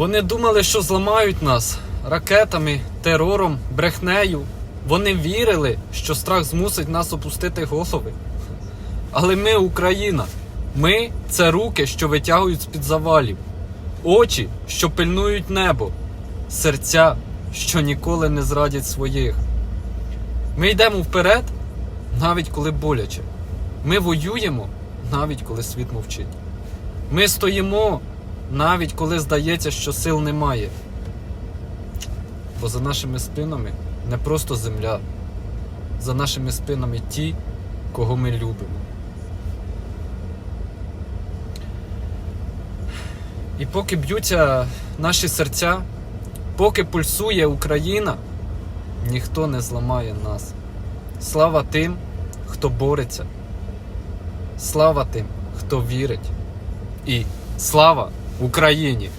Вони думали, що зламають нас ракетами, терором, брехнею. Вони вірили, що страх змусить нас опустити голови. Але ми Україна. Ми це руки, що витягують з-під завалів, очі, що пильнують небо, серця, що ніколи не зрадять своїх. Ми йдемо вперед, навіть коли боляче. Ми воюємо, навіть коли світ мовчить. Ми стоїмо, навіть коли здається, що сил немає. Бо за нашими спинами не просто земля, за нашими спинами ті, кого ми любимо. І поки б'ються наші серця, поки пульсує Україна, ніхто не зламає нас. Слава тим, хто бореться. Слава тим, хто вірить. І слава Україні!